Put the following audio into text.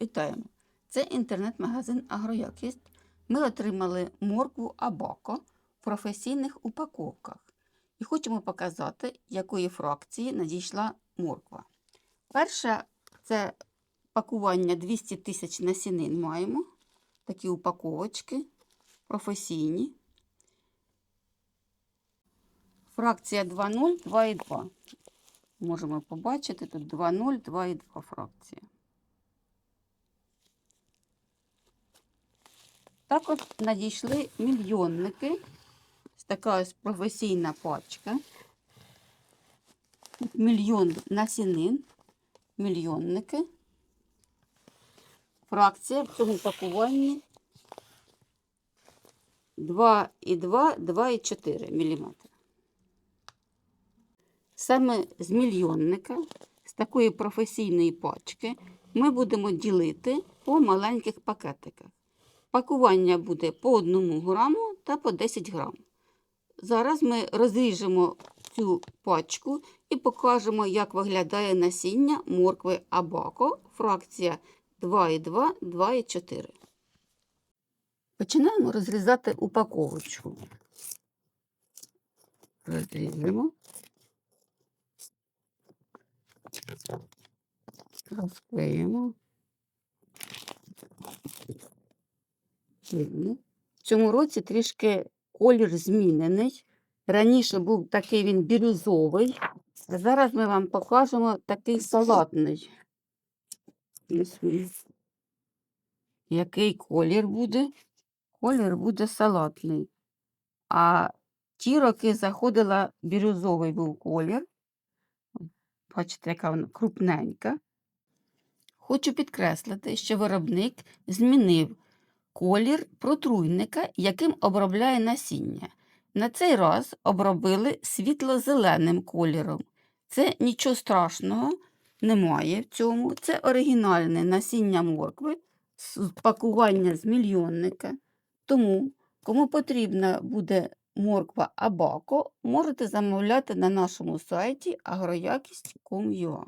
Вітаємо! Це інтернет-магазин Агроякість. Ми отримали моркву Абако в професійних упаковках і хочемо показати, якої фракції надійшла морква. Перше це пакування 200 тисяч насінин маємо. Такі упаковочки професійні. Фракція 2.0, 2,2. Можемо побачити тут 2.0, 2,2 фракція. Також надійшли мільйонники. Така ось професійна пачка. Мільйон насінин, мільйонники. Фракція в цьому пакуванні 2,2, 2,4 мм. Саме з мільйонника, з такої професійної пачки, ми будемо ділити по маленьких пакетиках. Пакування буде по 1 граму та по 10 грам. Зараз ми розріжемо цю пачку і покажемо, як виглядає насіння моркви Абако, фракція 2,2, 2,4. Починаємо розрізати упаковочку. Розріжемо. Розклеїмо. Видно. В цьому році трішки колір змінений. Раніше був такий він бірюзовий, а зараз ми вам покажемо такий салатний. Ось він. Який колір буде? Колір буде салатний. А ті роки заходила бірюзовий був колір. Бачите, яка вона крупненька. Хочу підкреслити, що виробник змінив колір протруйника, яким обробляє насіння. На цей раз обробили світло-зеленим кольором. Це нічого страшного немає в цьому. Це оригінальне насіння моркви, з пакування з мільйонника. Тому, кому потрібна буде морква Абако, можете замовляти на нашому сайті agroякість.com.ua.